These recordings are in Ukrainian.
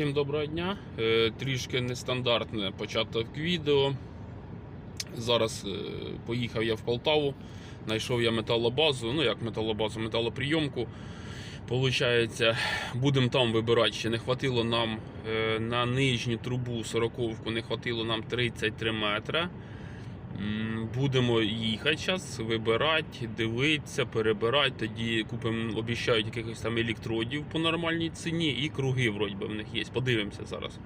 Всім доброго дня. Е, Трішки нестандартне початок відео. Зараз е, поїхав я в Полтаву, знайшов я металобазу, ну як металобазу, металоприйомку. Получається, будемо там вибирати. Ще не хватило нам е, на нижню трубу 40 не хватило нам 33 метри. Будемо їхати зараз, вибирати, дивитися, перебирати. Тоді купимо, обіцяють якихось там електродів по нормальній ціні і круги, вроді би, в них є. Подивимося зараз.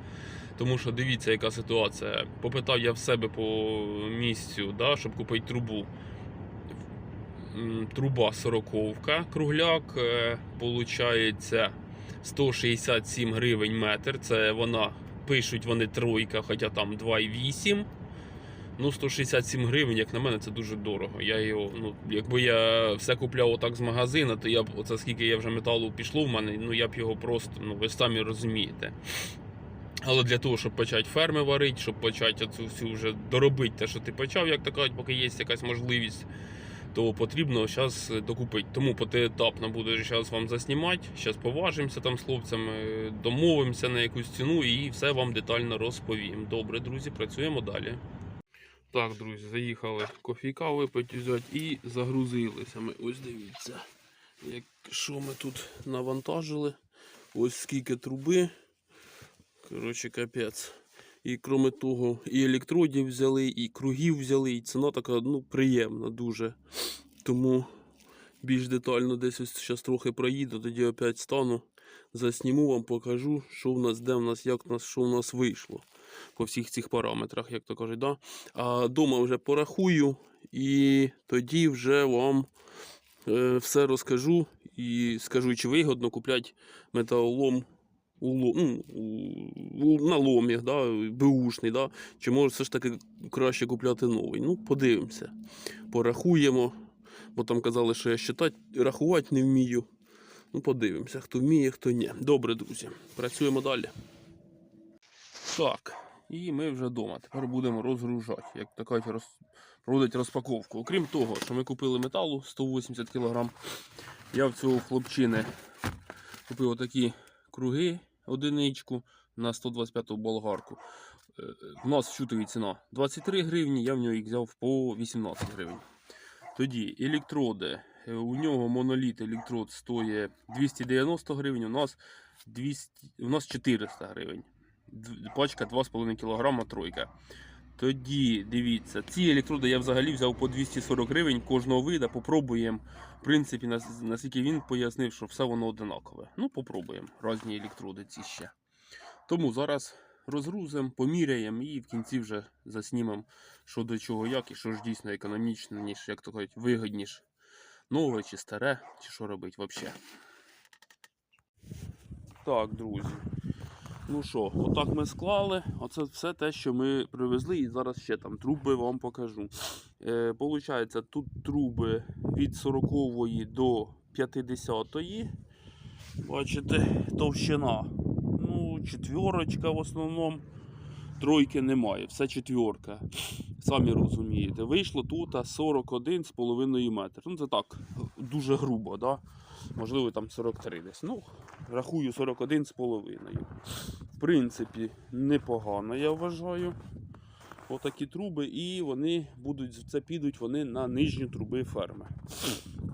Тому що дивіться, яка ситуація. Попитав я в себе по місцю, да, щоб купити трубу. Труба 40 кругляк, е, получається 167 гривень метр. Це вона, пишуть вони тройка, хоча там 2,8. Ну, 167 гривень, як на мене, це дуже дорого. Я його, ну, якби я все купляв отак з магазину, то я б оце скільки я вже металу пішло в мене, ну я б його просто, ну ви самі розумієте. Але для того, щоб почати ферми варити, щоб почати цю всю вже доробити те, що ти почав, як то кажуть, поки є якась можливість, то потрібно зараз докупити. Тому поетапно буду зараз вам заснімати. Зараз поважимося там з хлопцями, домовимося на якусь ціну і все вам детально розповім. Добре, друзі, працюємо далі. Так, друзі, заїхали кофійка випити взяти і загрузилися ми. Ось дивіться, як, що ми тут навантажили. Ось скільки труби. Коротше, капець. І крім того, і електродів взяли, і кругів взяли, і ціна така ну, приємна дуже. Тому більш детально десь ось зараз трохи проїду, тоді опять стану, засніму вам, покажу, що в нас, де в нас, як в нас, що в нас вийшло по всіх цих параметрах, як то кажуть. Да? А дома вже порахую і тоді вже вам е, все розкажу і скажу, чи вигодно купляти металолом ну, на ломі, да, беушний, да? чи може все ж таки краще купляти новий. Ну, подивимося. Порахуємо, бо там казали, що я считати, рахувати не вмію. Ну, подивимося, хто вміє, хто ні. Добре, друзі, працюємо далі. Так, і ми вже вдома. Тепер будемо розгружати, як то кажуть, роз... проводити розпаковку. Окрім того, що ми купили металу 180 кг, я в цього хлопчини купив отакі круги, одиничку на 125 болгарку. Е, У нас вчутові ціна 23 гривні, я в нього їх взяв по 18 гривень. Тоді електроди. Е, У нього моноліт електрод стоїть 290 гривень, у нас 200, у нас 400 гривень. Пачка 2,5 кг тройка. Тоді дивіться, ці електроди я взагалі взяв по 240 гривень кожного вида. Попробуємо. В принципі, наскільки він пояснив, що все воно одинакове. Ну, попробуємо. Різні електроди ці ще. Тому зараз розгрузимо, поміряємо і в кінці вже заснімемо, що до чого, як і що ж дійсно економічно, ніж, як то кажуть, вигідніше. Нове чи старе, чи що робити взагалі. Так, друзі. Ну що, отак ми склали. Оце все те, що ми привезли, і зараз ще там труби вам покажу. Е, Получається, тут труби від 40 до 50. Бачите, товщина. Ну, четверочка в основному. Тройки немає, все четверка. Самі розумієте. Вийшло тут 41,5 метр. Ну, це так, дуже грубо, да? можливо, там 43 десь. Ну, рахую 41,5. В принципі, непогано, я вважаю. Отакі труби, і вони будуть, це підуть вони на нижні труби ферми.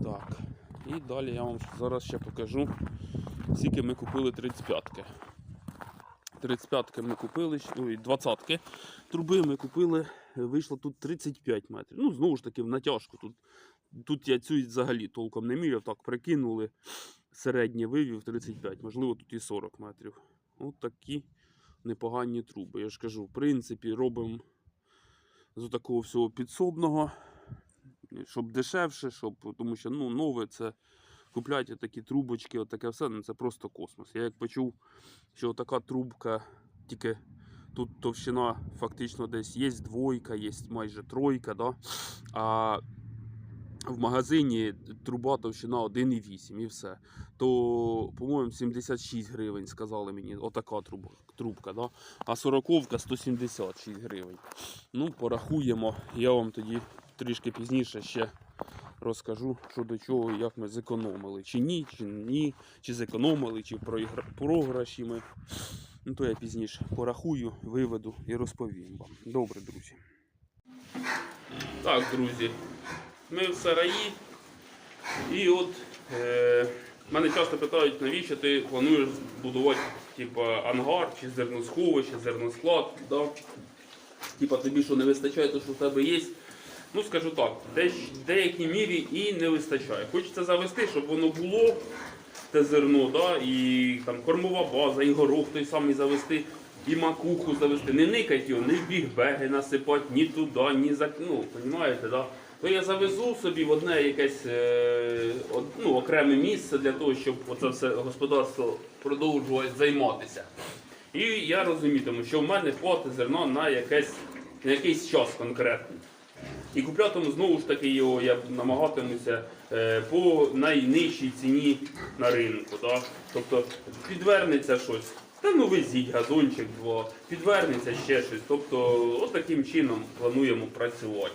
Так. І далі я вам зараз ще покажу, скільки ми купили 35-ки. 35-ки ми купили, ой, 20-ки труби ми купили, вийшло тут 35 метрів. Ну, знову ж таки, в натяжку. Тут, тут я цю взагалі толком не міряв, так прикинули. Середнє вивів 35, можливо, тут і 40 метрів. Ось такі непогані труби. Я ж кажу, в принципі, робимо з такого всього підсобного, щоб дешевше, щоб, тому що ну, нове це купляти такі трубочки, отаке все, ну це просто космос. Я як почув, що така трубка, тільки тут товщина фактично десь є двойка, є майже тройка, да? а в магазині труба товщина 1,8 і все. То, по-моєму, 76 гривень сказали мені, отака труба, трубка, да? а 40 176 гривень. Ну, порахуємо, я вам тоді трішки пізніше ще розкажу, що до чого, як ми зекономили. Чи ні, чи ні, чи зекономили, чи програші ми. Ну, то я пізніше порахую, виведу і розповім вам. Добре, друзі. Так, друзі, ми в сараї. І от е, мене часто питають, навіщо ти плануєш будувати типа, ангар чи зерносховище, зерносклад. Да? Типа тобі що не вистачає, то що в тебе є. Ну, скажу так, в деякій мірі і не вистачає. Хочеться завести, щоб воно було, те зерно, да? і там кормова база, і горох той самий завести, і макуху завести. Не никать його, не в бігбеги насипати, ні туди, ні за. Ну, розумієте, да? То я завезу собі в одне якесь е, ну, окреме місце для того, щоб оце все господарство продовжувати займатися. І я розумітиму, що в мене хватить зерна на, якесь, на якийсь час конкретний. І куплятиму знову ж таки його, я намагатимуся е, по найнижчій ціні на ринку. Да? Тобто підвернеться щось. Та ну везіть газончик два, підвернеться ще щось. Тобто, от таким чином плануємо працювати.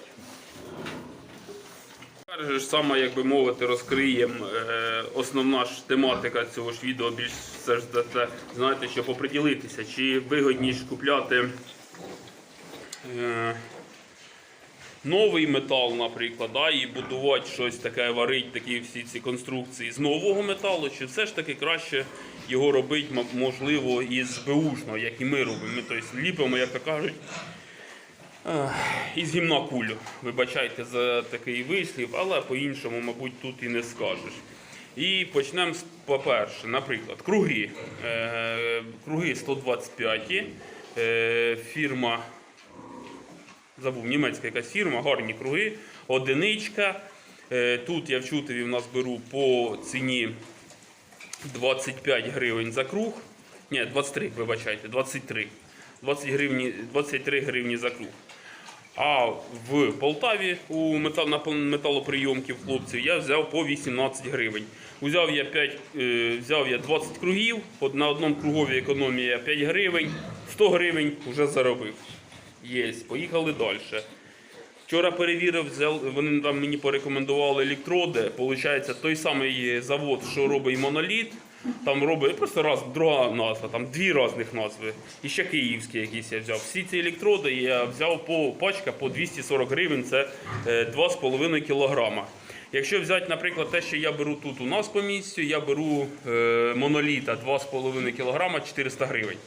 Тепер ж саме, як би мовити, розкриємо е, основна ж тематика цього ж відео більш все ж це, знаєте, щоб оприділитися, чи вигідніше купляти е, новий метал, наприклад, да, і будувати щось таке, варити такі всі ці конструкції з нового металу, чи все ж таки краще його робити, можливо, із беушного, як і ми робимо. Ми тобто, ліпимо, як то кажуть, із гімна кулю. Вибачайте за такий вислів, але по-іншому, мабуть, тут і не скажеш. І почнемо з, по-перше, наприклад, круги. Е, круги 125, е, фірма, забув, німецька якась фірма, гарні круги, одиничка. Е, тут я в Чутові в нас беру по ціні 25 гривень за круг. Ні, 23, вибачайте, 23. 20 гривні, 23 гривні за круг. А в Полтаві у метал, на металоприйомки хлопців я взяв по 18 гривень. Взяв я 5, е, взяв я 20 кругів, на одному кругові економія 5 гривень, 100 гривень вже заробив. Є, поїхали далі. Вчора перевірив, вони там мені порекомендували електроди. Получається, той самий завод, що робить моноліт, там робить просто раз, друга назва, там дві різних назви. І ще київські якісь я взяв. Всі ці електроди я взяв по пачка по 240 гривень, це е, 2,5 кілограма. Якщо взяти, наприклад, те, що я беру тут у нас по місцю, я беру е, моноліта 2,5 кілограма 400 гривень.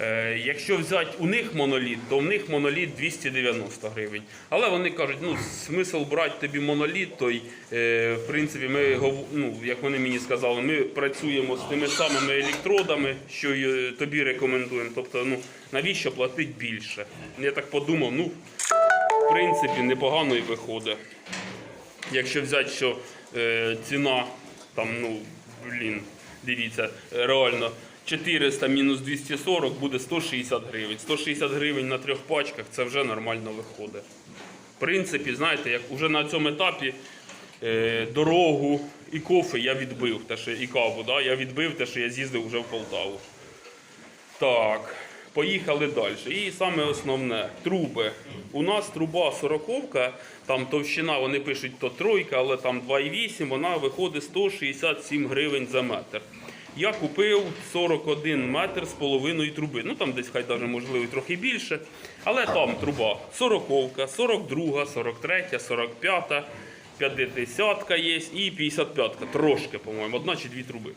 Е, Якщо взяти у них моноліт, то в них моноліт 290 гривень. Але вони кажуть, ну смисл брати тобі моноліт, то й, е, в принципі, ми ну, як вони мені сказали, ми працюємо з тими самими електродами, що е, тобі рекомендуємо. Тобто, ну навіщо платити більше? Я так подумав, ну в принципі непогано і виходить. Якщо взяти, що ціна там, ну, блін, дивіться, реально 400 мінус 240 буде 160 гривень. 160 гривень на трьох пачках це вже нормально виходить. В принципі, знаєте, як уже на цьому етапі е, дорогу і кофе я відбив, те, що, і каву, да, я відбив те, що я з'їздив вже в Полтаву. Так, поїхали далі. І саме основне труби. У нас труба 40 там товщина, вони пишуть то тройка, але там 2,8, вона виходить 167 гривень за метр. Я купив 41 метр з половиною труби. Ну там десь хай даже можливо трохи більше. Але там труба 40, 42, 43, 45, 50 є і 55. Трошки, по-моєму, одна чи дві труби.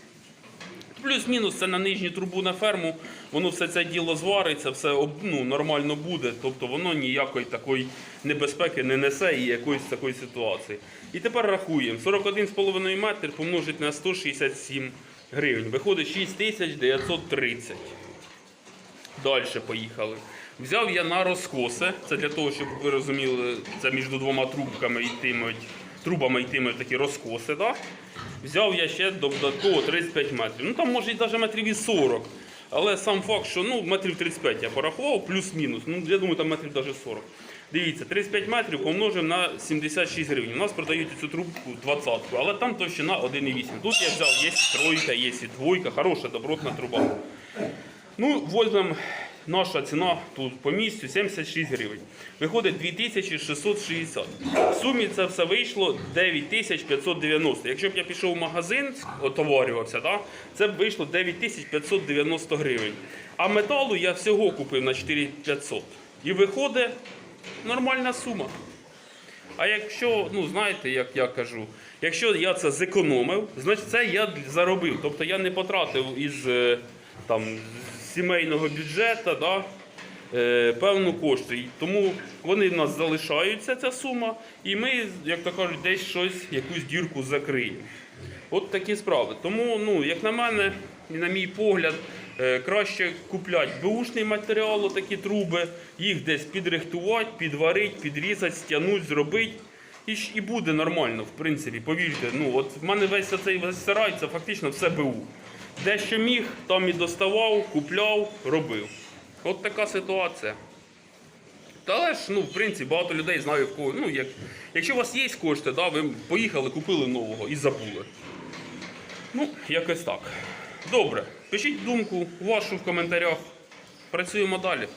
Плюс-мінус це на нижню трубу на ферму, воно все це діло звариться, все ну, нормально буде, тобто воно ніякої такої небезпеки не несе і якоїсь такої ситуації. І тепер рахуємо: 41,5 метр помножить на 167 гривень. Виходить 6930. Далі поїхали. Взяв я на розкоси. Це для того, щоб ви розуміли, це між двома трубками йтимуть, трубами йтимуть такі розкоси. Да? Взяв я ще додатково 35 метрів. Ну там може навіть метрів і 40. Але сам факт, що ну, метрів 35 я порахував, плюс-мінус. Ну, я думаю, там метрів навіть 40. Дивіться, 35 метрів помножив на 76 гривень. У нас продають цю трубку 20 але там товщина 1,8. Тут я взяв, є тройка, є двойка, хороша добротна труба. Ну, возьмемо наша ціна тут по місцю 76 гривень. Виходить 2660. В сумі це все вийшло 9590. Якщо б я пішов в магазин, отоварювався, да, це б вийшло 9590 гривень. А металу я всього купив на 4500. І виходить нормальна сума. А якщо, ну знаєте, як я кажу, якщо я це зекономив, значить це я заробив. Тобто я не потратив із е, там, сімейного бюджету да, е, певну кошту. Тому вони в нас залишаються, ця сума, і ми, як то кажуть, десь щось, якусь дірку закриємо. От такі справи. Тому, ну, як на мене, і на мій погляд, краще купляти беушний матеріал, такі труби, їх десь підрихтувати, підварити, підрізати, стягнути, зробити. І, і буде нормально, в принципі, повірте. Ну, от в мене весь цей сарай, це фактично все БУ. Де що міг, там і доставав, купляв, робив. От така ситуація. Та але ж, ну, в принципі, багато людей знаю в кого. Ну, як, якщо у вас є кошти, да, ви поїхали, купили нового і забули. Ну, якось так. Добре. Пишіть думку вашу в коментарях. Працюємо далі.